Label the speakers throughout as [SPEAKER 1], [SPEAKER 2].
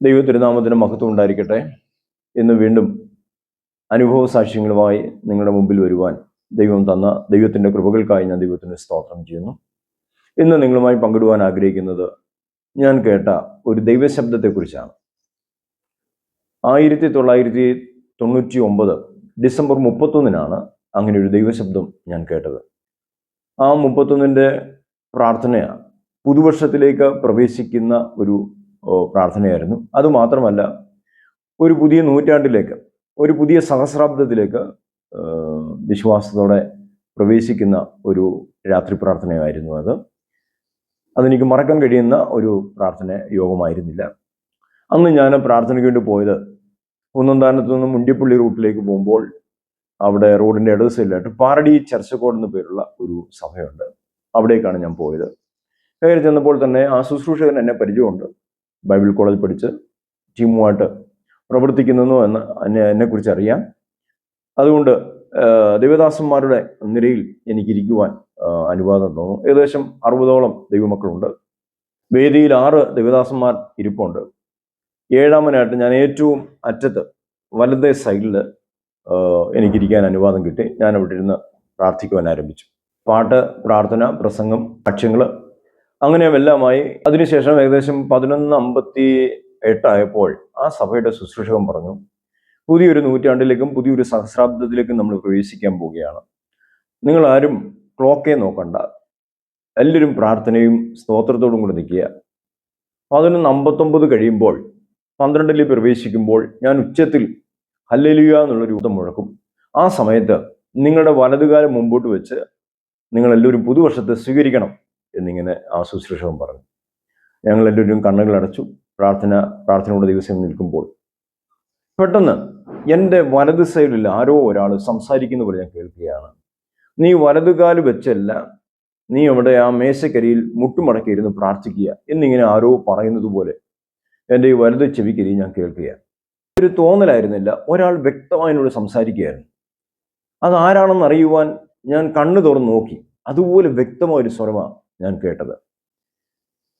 [SPEAKER 1] ദൈവ തിരുനാമത്തിന് മഹത്വം ഉണ്ടായിരിക്കട്ടെ എന്ന് വീണ്ടും അനുഭവ സാക്ഷ്യങ്ങളുമായി നിങ്ങളുടെ മുമ്പിൽ വരുവാൻ ദൈവം തന്ന ദൈവത്തിന്റെ കൃപകൾക്കായി ഞാൻ ദൈവത്തിന് സ്തോത്രം ചെയ്യുന്നു. ഇന്ന് നിങ്ങളുമായി പങ്കിടുവാൻ ആഗ്രഹിക്കുന്നത് ഞാൻ കേട്ട ഒരു ദൈവശബ്ദത്തെക്കുറിച്ചാണ്. ആയിരത്തി തൊള്ളായിരത്തി തൊണ്ണൂറ്റി ഒമ്പത് ഡിസംബർ മുപ്പത്തൊന്നിനാണ് അങ്ങനെ ഒരു ദൈവശബ്ദം ഞാൻ കേട്ടത്. ആ മുപ്പത്തൊന്നിന്റെ പ്രാർത്ഥനയാണ് പുതുവർഷത്തിലേക്ക് പ്രവേശിക്കുന്ന ഒരു പ്രാർത്ഥനയായിരുന്നു. അതുമാത്രമല്ല ഒരു പുതിയ നൂറ്റാണ്ടിലേക്ക് ഒരു പുതിയ സഹസ്രാബ്ദത്തിലേക്ക് വിശ്വാസത്തോടെ പ്രവേശിക്കുന്ന ഒരു രാത്രി പ്രാർത്ഥനയായിരുന്നു അത്. അതെനിക്ക് മറക്കാൻ കഴിയുന്ന ഒരു പ്രാർത്ഥന യോഗമായിരുന്നില്ല. അന്ന് ഞാൻ പ്രാർത്ഥനയ്ക്ക് വേണ്ടി പോയത് കുന്നന്താനത്തു നിന്നും മുണ്ടിപ്പള്ളി റൂട്ടിലേക്ക് പോകുമ്പോൾ അവിടെ റോഡിന്റെ ഇടത് സൈഡിലായിട്ട് പാറടി ചർച്ചക്കോട് എന്ന പേരുള്ള ഒരു സഭയുണ്ട്. അവിടേക്കാണ് ഞാൻ പോയത്. കയറി ചെന്നപ്പോൾ തന്നെ ആ ശുശ്രൂഷകൻ എന്നെ പരിചയമുണ്ട്. ബൈബിൾ കോളേജ് പഠിച്ച് ടീമുമായിട്ട് പ്രവർത്തിക്കുന്നു എന്ന് എന്നെ എന്നെക്കുറിച്ച് അറിയാം. അതുകൊണ്ട് ദൈവദാസന്മാരുടെ നിരയിൽ എനിക്കിരിക്കുവാൻ അനുവാദം തോന്നുന്നു. ഏകദേശം അറുപതോളം ദൈവമക്കളുണ്ട്. വേദിയിൽ ആറ് ദൈവദാസന്മാർ ഇരിപ്പുണ്ട്. ഏഴാമനായിട്ട് ഞാൻ ഏറ്റവും അറ്റത്ത് വലതേ സൈഡിൽ എനിക്കിരിക്കാൻ അനുവാദം കിട്ടി. ഞാൻ അവിടെ ഇരുന്ന് പ്രാർത്ഥിക്കുവാൻ ആരംഭിച്ചു. പാട്ട് പ്രാർത്ഥന പ്രസംഗം സാക്ഷ്യങ്ങൾ അങ്ങനെയുമെല്ലാമായി അതിനുശേഷം ഏകദേശം പതിനൊന്ന് അമ്പത്തി എട്ടായപ്പോൾ ആ സഭയുടെ ശുശ്രൂഷകൻ പറഞ്ഞു പുതിയൊരു നൂറ്റാണ്ടിലേക്കും പുതിയൊരു സഹസ്രാബ്ദത്തിലേക്കും നമ്മൾ പ്രവേശിക്കാൻ പോവുകയാണ്. നിങ്ങൾ ആരും ക്ലോക്കേ നോക്കണ്ട. എല്ലാവരും പ്രാർത്ഥനയും സ്തോത്രത്തോടും കൂടി നിൽക്കുക. പതിനൊന്ന് അമ്പത്തൊമ്പത് കഴിയുമ്പോൾ പന്ത്രണ്ടിൽ പ്രവേശിക്കുമ്പോൾ ഞാൻ ഉച്ചത്തിൽ ഹല്ലലിയ എന്നുള്ള രൂപം മുഴക്കും. ആ സമയത്ത് നിങ്ങളുടെ വലതുകാലം മുമ്പോട്ട് വെച്ച് നിങ്ങളെല്ലാവരും പുതുവർഷത്തെ സ്വീകരിക്കണം. എന്നിങ്ങനെ ആ ശുശ്രൂഷവും പറഞ്ഞു. ഞങ്ങൾ എല്ലാവരും കണ്ണുകൾ അടച്ചു പ്രാർത്ഥന പ്രാർത്ഥനയുടെ ദിവസം നിൽക്കുമ്പോൾ പെട്ടെന്ന് എന്റെ വലത് സൈഡിൽ ആരോ ഒരാൾ സംസാരിക്കുന്ന പോലെ ഞാൻ കേൾക്കുകയാണ്. നീ വലതുകാൽ വെച്ചല്ല നീ അവിടെ ആ മേശക്കരിയിൽ മുട്ടുമടക്കി ഇരുന്ന് പ്രാർത്ഥിക്കുക എന്നിങ്ങനെ ആരോ പറയുന്നത് പോലെ എന്റെ ഈ വലത് ചെവിക്കരി ഞാൻ കേൾക്കുകയാണ്. ഒരു തോന്നലായിരുന്നില്ല ഒരാൾ വ്യക്തമായി എന്നോട് സംസാരിക്കുകയായിരുന്നു. അത് ആരാണെന്ന് അറിയുവാൻ ഞാൻ കണ്ണു തുറന്ന് നോക്കി. അതുപോലെ വ്യക്തമായ ഒരു സ്വരമാണ് ഞാൻ കേട്ടത്.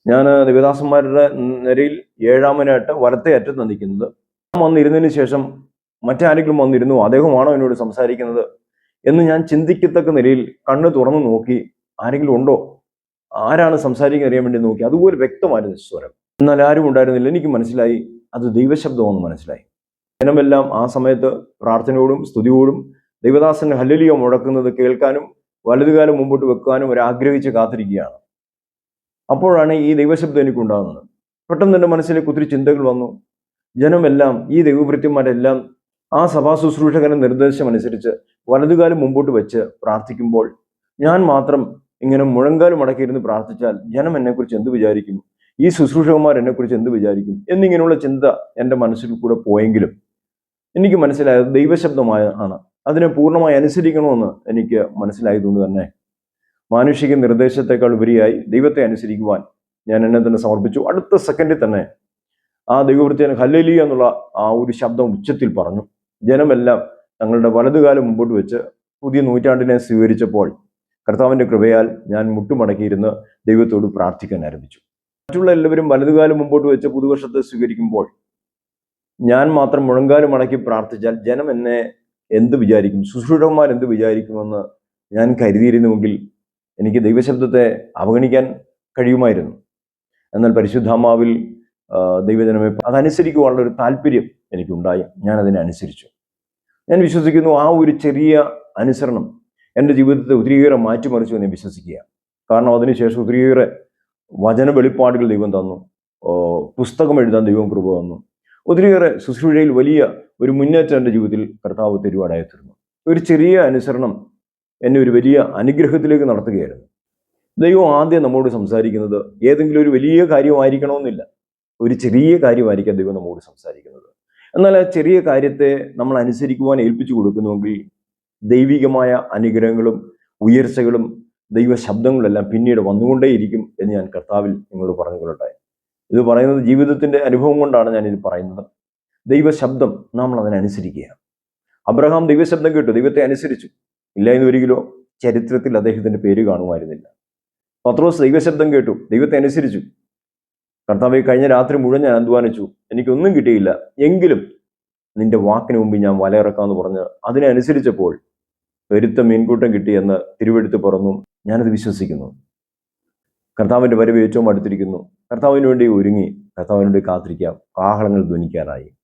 [SPEAKER 1] ഞാൻ ദേവദാസന്മാരുടെ നിരയിൽ ഏഴാമനായിട്ട് വലത്തെ അറ്റത്ത് നിൽക്കുന്നത് വന്നിരുന്നതിന് ശേഷം മറ്റാരെങ്കിലും വന്നിരുന്നു അദ്ദേഹമാണോ എന്നോട് സംസാരിക്കുന്നത് എന്ന് ഞാൻ ചിന്തിക്കത്തക്ക നിലയിൽ കണ്ണ് തുറന്നു നോക്കി ആരെങ്കിലും ഉണ്ടോ? ആരാണ് സംസാരിക്കാൻ അറിയാൻ വേണ്ടി നോക്കി. അതുപോലെ വ്യക്തമായിരുന്നു സ്വരം. എന്നാൽ ആരും ഉണ്ടായിരുന്നില്ല. എനിക്ക് മനസ്സിലായി. അത് ദൈവശബ്ദമാണെന്ന് മനസ്സിലായി. ജനമെല്ലാം ആ സമയത്ത് പ്രാർത്ഥനയോടും സ്തുതിയോടും ദൈവദാസന്റെ ഹല്ലലിയോ മുഴക്കുന്നത് കേൾക്കാനും വലതുകാലം മുമ്പോട്ട് വെക്കാനും ഒരു ആഗ്രഹിച്ച് കാത്തിരിക്കുകയാണ്. അപ്പോഴാണ് ഈ ദൈവശബ്ദം എനിക്കുണ്ടാകുന്നത്. പെട്ടെന്ന് എന്റെ മനസ്സിലേക്ക് ഒത്തിരി ചിന്തകൾ വന്നു. ജനമെല്ലാം ഈ ദൈവഭൃത്യന്മാരെല്ലാം ആ സഭാ ശുശ്രൂഷകന്റെ നിർദ്ദേശം അനുസരിച്ച് വലതുകാലം മുമ്പോട്ട് വെച്ച് പ്രാർത്ഥിക്കുമ്പോൾ ഞാൻ മാത്രം ഇങ്ങനെ മുഴങ്കാലും അടക്കിയിരുന്ന് പ്രാർത്ഥിച്ചാൽ ജനം എന്നെക്കുറിച്ച് എന്ത് വിചാരിക്കും? ഈ ശുശ്രൂഷകന്മാർ എന്നെക്കുറിച്ച് എന്ത് വിചാരിക്കും? എന്നിങ്ങനെയുള്ള ചിന്ത എന്റെ മനസ്സിൽ കൂടെ പോയെങ്കിലും എനിക്ക് മനസ്സിലായത് ദൈവശബ്ദമായ ആണ്. അതിനെ പൂർണമായി അനുസരിക്കണമെന്ന് എനിക്ക് മനസ്സിലായതുകൊണ്ട് തന്നെ മാനുഷിക നിർദ്ദേശത്തെക്കാൾ ഉപരിയായി ദൈവത്തെ അനുസരിക്കുവാൻ ഞാൻ എന്നെ തന്നെ സമർപ്പിച്ചു. അടുത്ത സെക്കൻഡിൽ തന്നെ ആ ദൈവവൃത്തിയെ ഹല്ലലി എന്നുള്ള ആ ഒരു ശബ്ദം ഉച്ചത്തിൽ പറഞ്ഞു. ജനമെല്ലാം തങ്ങളുടെ വലതുകാലം മുമ്പോട്ട് വെച്ച് പുതിയ നൂറ്റാണ്ടിനെ സ്വീകരിച്ചപ്പോൾ കർത്താവിന്റെ കൃപയാൽ ഞാൻ മുട്ടുമടക്കിയിരുന്ന് ദൈവത്തോട് പ്രാർത്ഥിക്കാൻ ആരംഭിച്ചു. മറ്റുള്ള എല്ലാവരും വലതുകാലം മുമ്പോട്ട് വെച്ച് പുതുവർഷത്തെ സ്വീകരിക്കുമ്പോൾ ഞാൻ മാത്രം മുഴങ്കാലും മടക്കി പ്രാർത്ഥിച്ചാൽ ജനം എന്നെ എന്ത് വിചാരിക്കും? ശുശ്രൂഷകന്മാർ എന്ത് വിചാരിക്കുമെന്ന് ഞാൻ കരുതിയിരുന്നുവെങ്കിൽ എനിക്ക് ദൈവശബ്ദത്തെ അവഗണിക്കാൻ കഴിയുമായിരുന്നു. എന്നാൽ പരിശുദ്ധാമാവിൽ ദൈവജനമേ അതനുസരിക്കുവാനുള്ള ഒരു താല്പര്യം എനിക്കുണ്ടായി. ഞാൻ അതിനെ അനുസരിച്ചു. ഞാൻ വിശ്വസിക്കുന്നു ആ ഒരു ചെറിയ അനുസരണം എന്റെ ജീവിതത്തെ ഒത്തിരിയേറെ മാറ്റിമറിച്ചു എന്ന് വിശ്വസിക്കുക കാരണം അതിനുശേഷം ഒത്തിരിയേറെ വചന വെളിപ്പാടുകൾ ദൈവം തന്നു. പുസ്തകം എഴുതാൻ ദൈവം കൃപ തന്നു. ഒത്തിരിയേറെ ശുശ്രൂഷയിൽ വലിയ ഒരു മുന്നേറ്റം എന്റെ ജീവിതത്തിൽ കർത്താവ് തരുവാടായി തീർന്നു. ഒരു ചെറിയ അനുസരണം എന്നെ ഒരു വലിയ അനുഗ്രഹത്തിലേക്ക് നടത്തുകയായിരുന്നു. ദൈവം ആദ്യം നമ്മോട് സംസാരിക്കുന്നത് ഏതെങ്കിലും ഒരു വലിയ കാര്യമായിരിക്കണമെന്നില്ല. ഒരു ചെറിയ കാര്യമായിരിക്കാം ദൈവം നമ്മോട് സംസാരിക്കുന്നത്. എന്നാൽ ആ ചെറിയ കാര്യത്തെ നമ്മൾ അനുസരിക്കുവാൻ ഏൽപ്പിച്ചു കൊടുക്കുന്നുവെങ്കിൽ ദൈവികമായ അനുഗ്രഹങ്ങളും ഉയർച്ചകളും ദൈവ ശബ്ദങ്ങളെല്ലാം പിന്നീട് വന്നുകൊണ്ടേയിരിക്കും എന്ന് ഞാൻ കർത്താവിൽ നിങ്ങളോട് പറഞ്ഞു കൊള്ളട്ടെ ഇത് പറയുന്നത് ജീവിതത്തിന്റെ അനുഭവം കൊണ്ടാണ് ഞാനിത് പറയുന്നത്. ദൈവശബ്ദം നമ്മൾ അതിനനുസരിക്കുക അബ്രഹാം ദൈവശബ്ദം കേട്ടു ദൈവത്തെ അനുസരിച്ചു. ഇല്ല എന്ന് ഒരിക്കലോ ചരിത്രത്തിൽ അദ്ദേഹത്തിന്റെ പേര് കാണുമായിരുന്നില്ല. പത്രോസ് ദൈവശബ്ദം കേട്ടു ദൈവത്തെ അനുസരിച്ചു. കർത്താവ് കഴിഞ്ഞ രാത്രി മുഴുവൻ ഞാൻ അധ്വാനിച്ചു എനിക്കൊന്നും കിട്ടിയില്ല. എങ്കിലും നിന്റെ വാക്കിന് മുമ്പ് ഞാൻ വലയിറക്കാമെന്ന് പറഞ്ഞ് അതിനനുസരിച്ചപ്പോൾ പെരുത്ത മീൻകൂട്ടം കിട്ടിയെന്ന് തിരുവെടുത്ത് പറഞ്ഞു. ഞാനത് വിശ്വസിക്കുന്നു. കർത്താവിന്റെ വരവ് ഏറ്റവും അടുത്തിരിക്കുന്നു. കർത്താവിന് വേണ്ടി ഒരുങ്ങി കർത്താവിന് വേണ്ടി കാത്തിരിക്കാം കാഹളങ്ങൾ ധ്വനിക്കാനായി.